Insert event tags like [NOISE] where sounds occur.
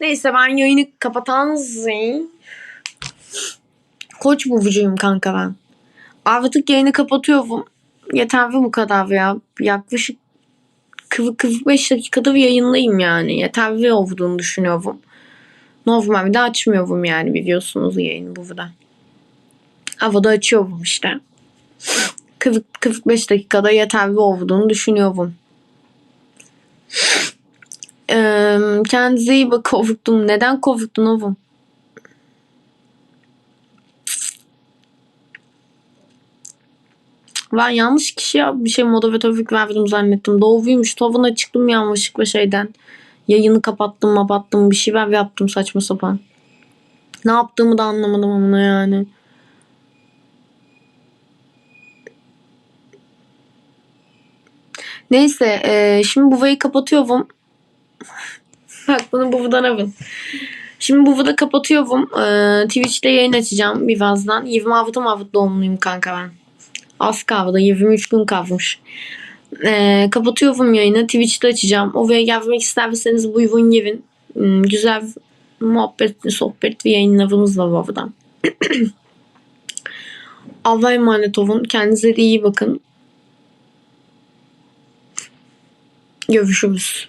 Neyse ben yayını kapatan Koç burcuyum kanka ben. Artık yayını kapatıyorum. Yeter bu kadar ya. Yaklaşık 45 dakikadır yayınlayayım yani. Yeterli olduğunu düşünüyorum. Normal bir de açmıyorum yani biliyorsunuz yayını burada. Havada açıyorum işte. 40 45 dakikada yeterli olduğunu düşünüyorum. Ee, kendinize iyi bak korktum. Neden korktun oğlum? Ben yanlış kişiye bir şey moderatörlük verdim zannettim. Doğruymuş. Tavına çıktım yanlışlıkla şeyden. Yayını kapattım, kapattım. Bir şeyler yaptım saçma sapan. Ne yaptığımı da anlamadım ama yani. Neyse e, şimdi Buva'yı kapatıyorum. [LAUGHS] Bak bunu Buva'dan alın. Şimdi Buva'da kapatıyorum. E, Twitch'te yayın açacağım birazdan. 26 Mavut doğumluyum kanka ben. Az kaldı. 23 gün kalmış. E, kapatıyorum yayını. Twitch'te açacağım. Oraya gelmek isterseniz buyurun gelin. Hmm, güzel muhabbet, sohbet ve yayınlarımız var orada. [CLEARS THROAT] Allah'a emanet olun. Kendinize de iyi bakın. Görüşürüz.